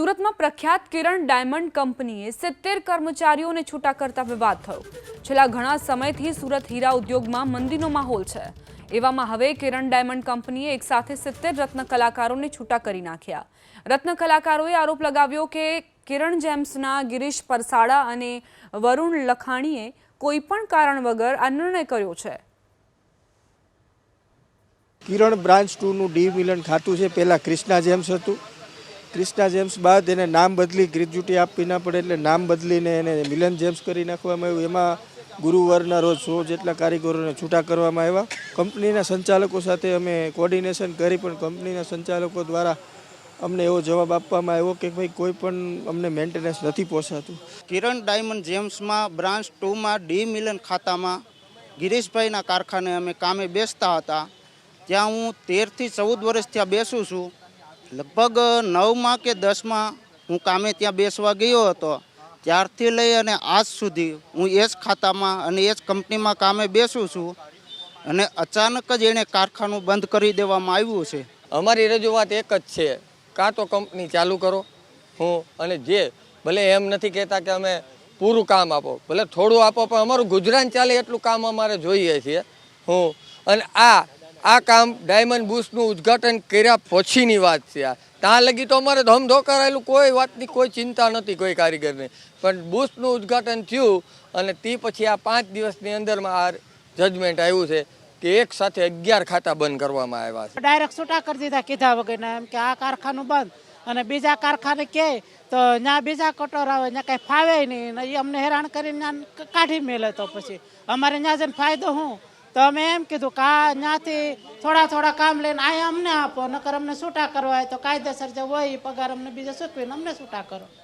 સુરતમાં પ્રખ્યાત કિરણ ડાયમંડ કંપનીએ સિત્તેર કર્મચારીઓને છૂટા કરતા વિવાદ થયો. છેલ્લા ઘણા સમયથી સુરત હીરા ઉદ્યોગમાં મંદીનો માહોલ છે. એવામાં હવે કિરણ ડાયમંડ કંપનીએ એક સાથે સિત્તેર રત્ન કલાકારોને છૂટા કરી નાખ્યા. રત્ન કલાકારોએ આરોપ લગાવ્યો કે કિરણ જેમ્સના ગિરીશ પરસાડા અને વરુણ લખાણીએ કોઈપણ કારણ વગર આ નિર્ણય કર્યો છે. કિરણ બ્રાન્ચ ટુનું ડી મિલન ખાતું છે. પહેલાં ક્રિષ્ના જેમ્સ હતું. ક્રિષ્ના જેમ્સ બાદ એને નામ બદલી ગ્રેજ્યુટી આપવી ના પડે એટલે નામ બદલીને એને મિલન જેમ્સ કરી નાખવામાં આવ્યું. એમાં ગુરુવારના રોજ સો જેટલા કારીગરોને છૂટા કરવામાં આવ્યા. કંપનીના સંચાલકો સાથે અમે કોર્ડિનેશન કરી, પણ કંપનીના સંચાલકો દ્વારા અમને એવો જવાબ આપવામાં આવ્યો કે ભાઈ, કોઈ પણ અમને મેન્ટેનન્સ નથી પોસાતું કિરણ ડાયમંડ જેમ્સમાં બ્રાન્ચ ટુમાં ડી મિલન ખાતામાં ગિરીશભાઈના કારખાને અમે કામે બેસતા હતા. ત્યાં હું તેરથી ચૌદ વર્ષ ત્યાં બેસું છું. લગભગ નવમાં કે દસમાં હું કામે ત્યાં બેસવા ગયો હતો. ત્યારથી લઈ અને આજ સુધી હું એ જ ખાતામાં અને એ જ કંપનીમાં કામે બેસું છું અને અચાનક જ એણે કારખાનું બંધ કરી દેવામાં આવ્યું છે. અમારી રજૂઆત એક જ છે, કાં તો કંપની ચાલુ કરો, હું અને જે, ભલે એમ નથી કહેતા કે અમે પૂરું કામ આપો, ભલે થોડું આપો, પણ અમારું ગુજરાન ચાલે એટલું કામ અમારે જોઈએ છીએ, હું અને આ આ કામ ડાયમંડ બુશનું ઉદ્ઘાટન કર્યા પછીની વાત છે આ. ત્યાં લગી તો અમારે ધમધો કરાયેલું કોઈ વાતની કોઈ ચિંતા નથી કોઈ કારીગરની. પણ બુશનું ઉદ્ઘાટન થયું અને તે પછી આ પાંચ દિવસની અંદરમાં આ જજમેન્ટ આવ્યું છે કે એક સાથે અગિયાર ખાતા બંધ કરવામાં આવ્યા છે. ડાયરેક્ટ છૂટા કરી દીધા, કીધા વગરના એમ કે આ કારખાનું બંધ અને બીજા કારખાને કહે તો ત્યાં બીજા કટોર આવે ત્યાં કાંઈ ફાવે નહીં એ અમને હેરાન કરીને કાઢી મેલે તો પછી. અમારે ત્યાં જઈને ફાયદો શું તો અમે એમ કીધું કે આ ત્યાંથી થોડા થોડા કામ લઈને આ અમને આપો, નકર અમને છૂટા કરવા હોય તો કાયદેસર જે હોય એ પગાર અમને બીજા સૂકવીને અમને છૂટા કરો.